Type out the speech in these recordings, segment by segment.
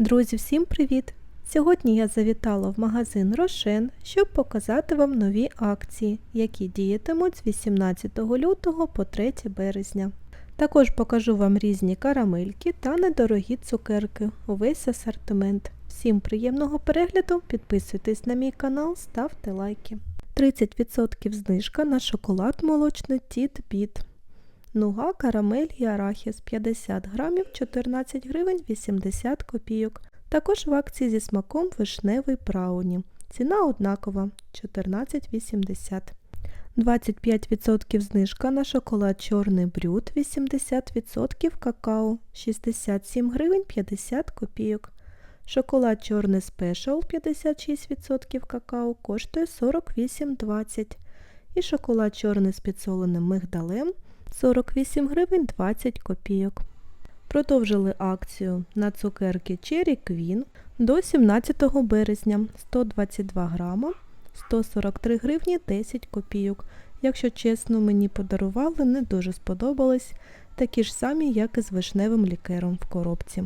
Друзі, всім привіт! Сьогодні я завітала в магазин Рошен, щоб показати вам нові акції, які діятимуть з 18 лютого по 3 березня. Також покажу вам різні карамельки та недорогі цукерки, увесь асортимент. Всім приємного перегляду, підписуйтесь на мій канал, ставте лайки. 30% знижка на шоколад молочний Тіт Біт. Нуга, карамель і арахіс 50 грамів 14 гривень 80 копійок. Також в акції зі смаком вишневий брауні. Ціна однакова 14,80. 25% знижка на шоколад чорний брюд 80% какао 67 гривень 50 копійок. Шоколад чорний спешл 56% какао коштує 48,20 і шоколад чорний з підсоленим мигдалем 48 гривень 20 копійок. Продовжили акцію на цукерки Cherry Queen до 17 березня 122 грама 143 гривні 10 копійок. Якщо чесно, мені подарували, не дуже сподобались, такі ж самі, як і з вишневим лікером в коробці.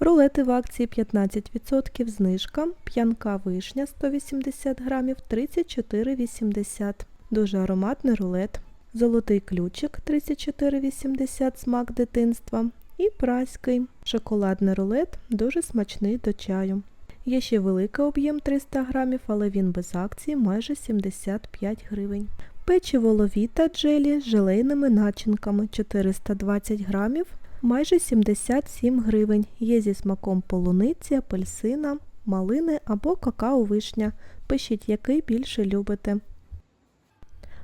Рулети в акції 15% знижка, п'янка вишня 180 грамів 34,80. Дуже ароматний рулет. Золотий ключик 34,80 смак дитинства. І праський шоколадний рулет дуже смачний до чаю. Є ще великий об'єм 300 грамів, але він без акції майже 75 гривень. Печиво ловіта джелі з желейними начинками 420 грамів, майже 77 гривень. Є зі смаком полуниці, апельсина, малини або какао-вишня. Пишіть, який більше любите.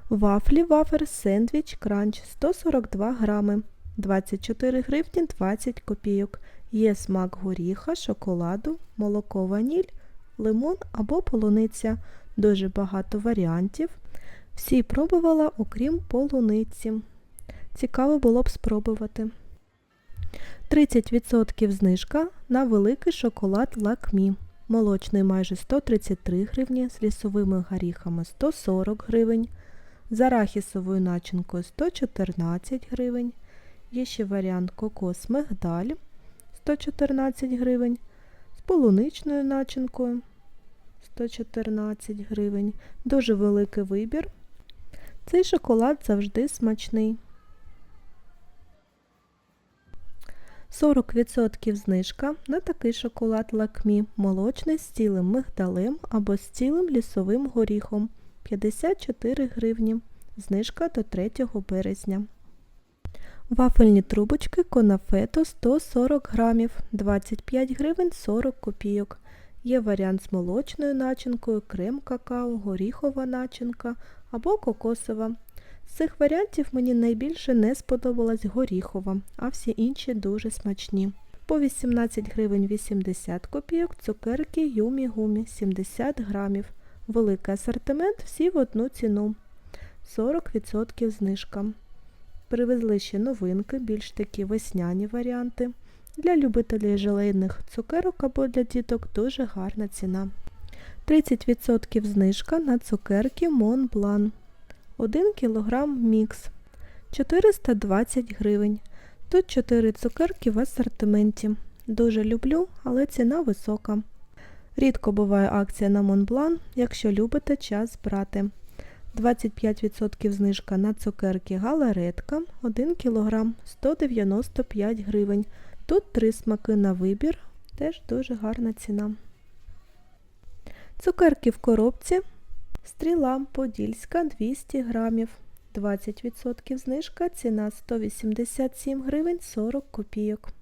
Вафлі вафер сендвіч кранч 142 грами. 24 гривні 20 копійок. Є смак горіха, шоколаду, молоко ваніль, лимон або полуниця. Дуже багато варіантів. Всі пробувала, окрім полуниці. Цікаво було б спробувати. 30% знижка на великий шоколад лакмі. Молочний майже 133 гривні, з лісовими горіхами 140 гривень, з арахісовою начинкою 114 гривень. Є ще варіант кокос мигдаль 114 гривень, з полуничною начинкою 114 гривень. Дуже великий вибір. Цей шоколад завжди смачний. 40% знижка на такий шоколад лакмі, молочний з цілим мигдалем або з цілим лісовим горіхом 54 гривні. Знижка до 3 березня. Вафельні трубочки конафето 140 грамів, 25 гривень 40 копійок. Є варіант з молочною начинкою, крем какао, горіхова начинка або кокосова. З цих варіантів мені найбільше не сподобалась горіхова, а всі інші дуже смачні. По 18 гривень 80 копійок цукерки Юмі Гумі 70 грамів. Великий асортимент всі в одну ціну. 40% знижка. Привезли ще новинки, більш такі весняні варіанти. Для любителів желейних цукерок або для діток дуже гарна ціна. 30% знижка на цукерки Blanc. 1 кг мікс. 420 гривень. Тут 4 цукерки в асортименті. Дуже люблю, але ціна висока. Рідко буває акція на Blanc, якщо любите час брати. 25% знижка на цукерки галаретка 1 кг 195 гривень. Тут три смаки на вибір, теж дуже гарна ціна. Цукерки в коробці стріла подільська 200 грамів. 20% знижка, ціна 187 гривень 40 копійок.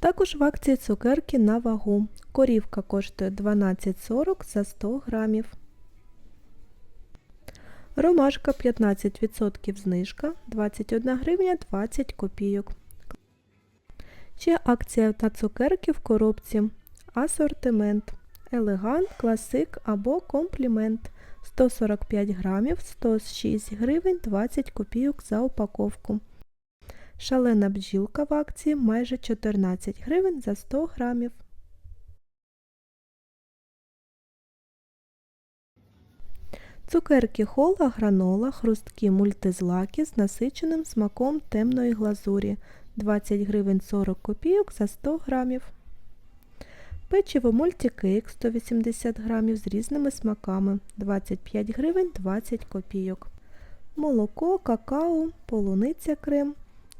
Також в акції цукерки на вагу. Корівка коштує 12,40 за 100 грамів. Ромашка 15% знижка, 21 гривня 20 копійок. Ще акція на цукерки в коробці. Асортимент. Елегант, класик або комплімент. 145 грамів, 106 гривень 20 копійок за упаковку. Шалена бджілка в акції майже 14 гривень за 100 грамів. Цукерки хола, гранола, хрусткі мультизлаки з насиченим смаком темної глазурі 20 гривень 40 копійок за 100 грамів. Печиво мультикейк 180 грамів з різними смаками 25 гривень 20 копійок. Молоко, какао, полуниця крем,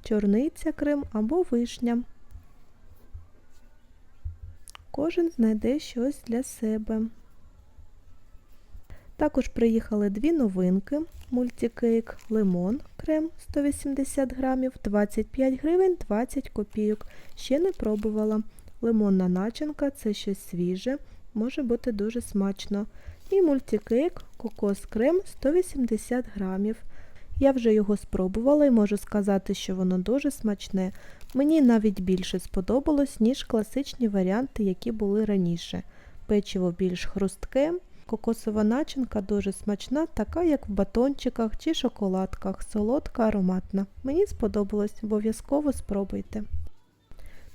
чорниця крем або вишня. Кожен знайде щось для себе. Також приїхали дві новинки. Мультикейк лимон крем 180 грамів, 25 гривень 20 копійок. Ще не пробувала. Лимонна начинка це щось свіже, може бути дуже смачно. І мультикейк кокос крем 180 грамів. Я вже його спробувала і можу сказати, що воно дуже смачне. Мені навіть більше сподобалось, ніж класичні варіанти, які були раніше. Печиво більш хрустке, кокосова начинка дуже смачна, така як в батончиках чи шоколадках, солодка, ароматна. Мені сподобалось, обов'язково спробуйте.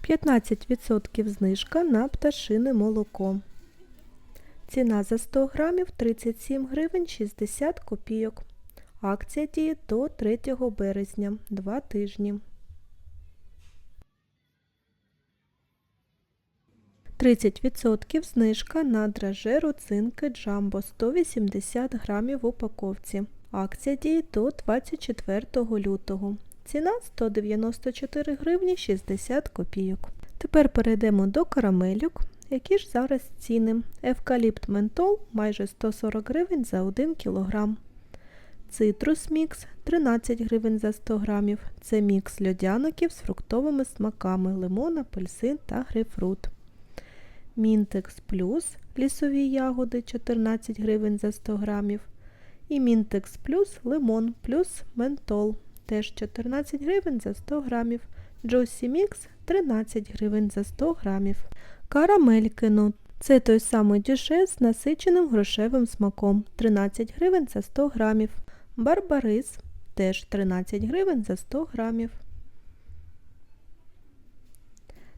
15% знижка на пташине молоко. Ціна за 100 грамів 37 гривень 60 копійок. Акція діє до 3 березня, 2 тижні. 30% знижка на драже роцинки Джамбо 180 грамів в упаковці. Акція діє до 24 лютого. Ціна 194 гривні 60 копійок. Тепер перейдемо до карамелюк. Які ж зараз ціни? Евкаліпт ментол майже 140 гривень за 1 кг. Цитрус мікс 13 гривень за 100 грамів. Це мікс льодяників з фруктовими смаками лимон, апельсин та грейпфрут. Мінтекс плюс лісові ягоди 14 гривень за 100 грамів. І Мінтекс плюс лимон плюс ментол теж 14 гривень за 100 грамів. Джосі Мікс 13 гривень за 100 грамів. Карамель кіно. Це той самий дюше з насиченим грошевим смаком 13 гривень за 100 грамів. Барбарис теж 13 гривень за 100 грамів.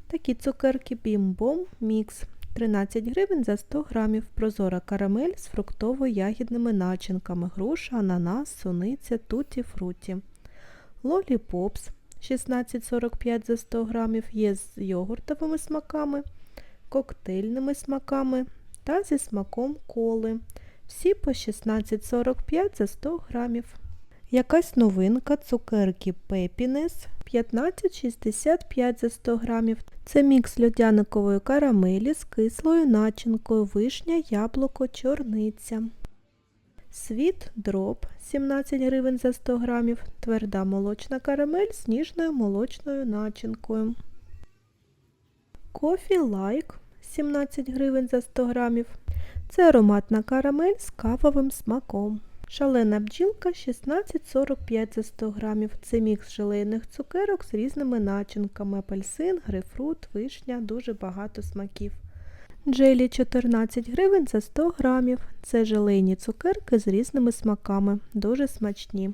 Такі цукерки Бім-Бом Мікс 13 гривень за 100 грамів. Прозора карамель з фруктово-ягідними начинками. Груша, ананас, суниця, туті, фруті. Лолі Попс 16,45 за 100 грамів є з йогуртовими смаками, коктейльними смаками та зі смаком коли. Всі по 16,45 за 100 грамів. Якась новинка цукерки Пепінес 15,65 за 100 грамів. Це мікс льодяникової карамелі з кислою начинкою, вишня, яблуко, чорниця. Світ дроб 17 гривень за 100 грамів, тверда молочна карамель з ніжною молочною начинкою. Кофі лайк 17 гривень за 100 грамів. Це ароматна карамель з кавовим смаком. Шалена бджілка 16,45 за 100 грамів. Це мікс желейних цукерок з різними начинками. Апельсин, грейпфрут, вишня, дуже багато смаків. Джелі 14 гривень за 100 грамів. Це желейні цукерки з різними смаками, дуже смачні.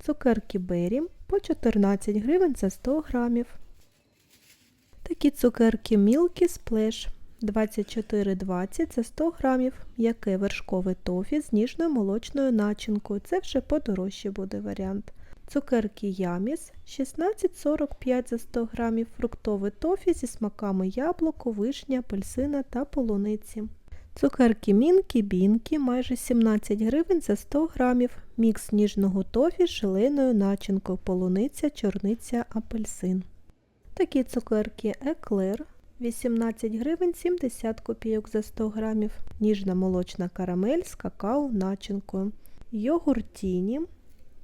Цукерки Бері по 14 гривень за 100 грамів. Такі цукерки Milky Splash 24,20 за 100 грамів. Яке вершкове тофі з ніжною молочною начинкою. Це вже подорожче буде варіант. Цукерки Яміс 16,45 за 100 грамів, фруктове тофі зі смаками яблуко, вишня, апельсина та полуниці. Цукерки Мінкі Бінкі майже 17 гривень за 100 грамів, мікс ніжного тофі з желейною начинкою, полуниця, чорниця, апельсин. Такі цукерки Еклер 18 гривень 70 копійок за 100 грамів, ніжна молочна карамель з какао начинкою. Йогуртіні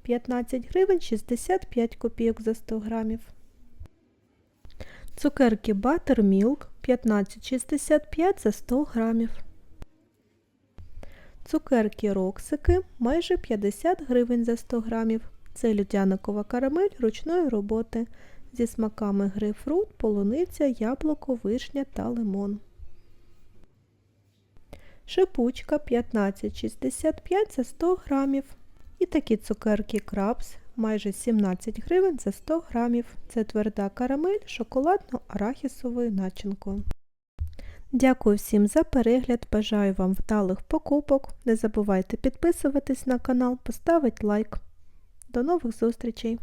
15 гривень 65 копійок за 100 грамів. Цукерки Buttermilk 15,65 за 100 грамів. Цукерки Роксики майже 50 гривень за 100 грамів. Це людяникова карамель ручної роботи зі смаками грейпфрут, полуниця, яблуко, вишня та лимон. Шипучка 15,65 за 100 грамів. І такі цукерки крабс майже 17 гривень за 100 грамів. Це тверда карамель шоколадно-арахісовою начинкою. Дякую всім за перегляд, бажаю вам вдалих покупок. Не забувайте підписуватись на канал, поставити лайк. До нових зустрічей!